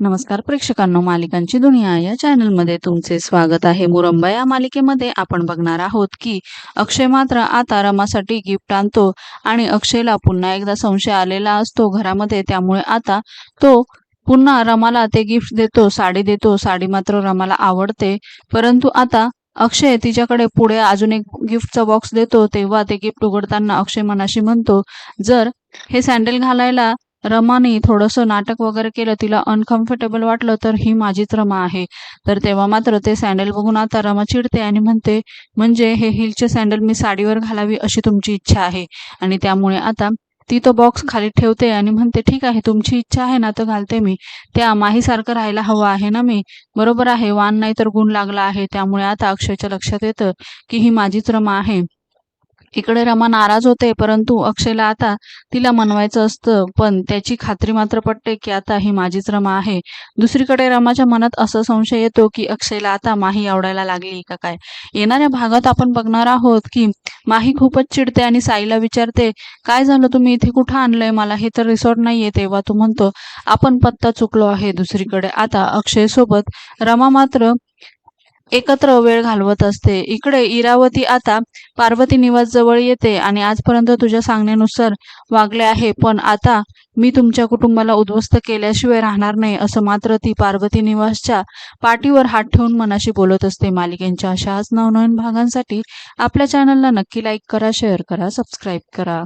नमस्कार प्रेक्षकांनो मालिकांची दुनिया या चॅनलमध्ये तुमचे स्वागत आहे. मुरंबा या मालिकेमध्ये आपण बघणार आहोत की अक्षय मात्र आता रमासाठी गिफ्ट आणतो आणि अक्षयला पुन्हा एकदा संशय आलेला असतो घरामध्ये. त्यामुळे आता तो पुन्हा रमाला ते गिफ्ट देतो साडी देतो. साडी मात्र रमाला आवडते. परंतु आता अक्षय तिच्याकडे पुढे अजून एक गिफ्टचा बॉक्स देतो. तेव्हा ते गिफ्ट उघडताना अक्षय मनाशी म्हणतो जर हे सँडल घालायला रमाने थोडंसं नाटक वगैरे केलं तिला अनकम्फर्टेबल वाटलं तर ही माझीच रमा आहे. तर तेव्हा मात्र ते सँडल बघून आता रमा चिडते आणि म्हणते म्हणजे हे हिलचे सँडल मी साडीवर घालावी अशी तुमची इच्छा आहे. आणि त्यामुळे आता ती तो बॉक्स खाली ठेवते आणि म्हणते ठीक आहे तुमची इच्छा आहे ना तर घालते मी. त्या माहीसारखं राहायला हवं आहे ना मी? बरोबर आहे वान नाही तर गुण लागला आहे. त्यामुळे आता अक्षयच्या लक्षात येतं की ही माझीच रमा आहे. इकडे रमा नाराज होते परंतु अक्षयला आता तिला मनवायचं असतं. पण त्याची खात्री मात्र पटते की आता ही माझीच रमा आहे. दुसरीकडे रमाच्या मनात असा संशय येतो की अक्षयला आता माही आवडायला लागली का काय? येणाऱ्या भागात आपण बघणार आहोत की माही खूपच चिडते आणि साईला विचारते काय झालं? तुम्ही इथे कुठं आणलंय मला? हे तर रिसॉर्ट नाहीये. तेव्हा तो म्हणतो आपण पत्ता चुकलो आहे दुसरीकडे. आता अक्षय सोबत रमा मात्र एकत्र वेळ घालवत असते. इकडे इरावती आता पार्वती निवास जवळ येते आणि आजपर्यंत तुझ्या सांगण्यानुसार वागले आहे. पण आता मी तुमच्या कुटुंबाला उद्ध्वस्त केल्याशिवाय राहणार नाही असं मात्र ती पार्वती निवासच्या पाठीवर हात ठेवून मनाशी बोलत असते. मालिकेंच्या अशाच नवनवीन भागांसाठी आपल्या चॅनलला नक्की लाईक करा शेअर करा सबस्क्राईब करा.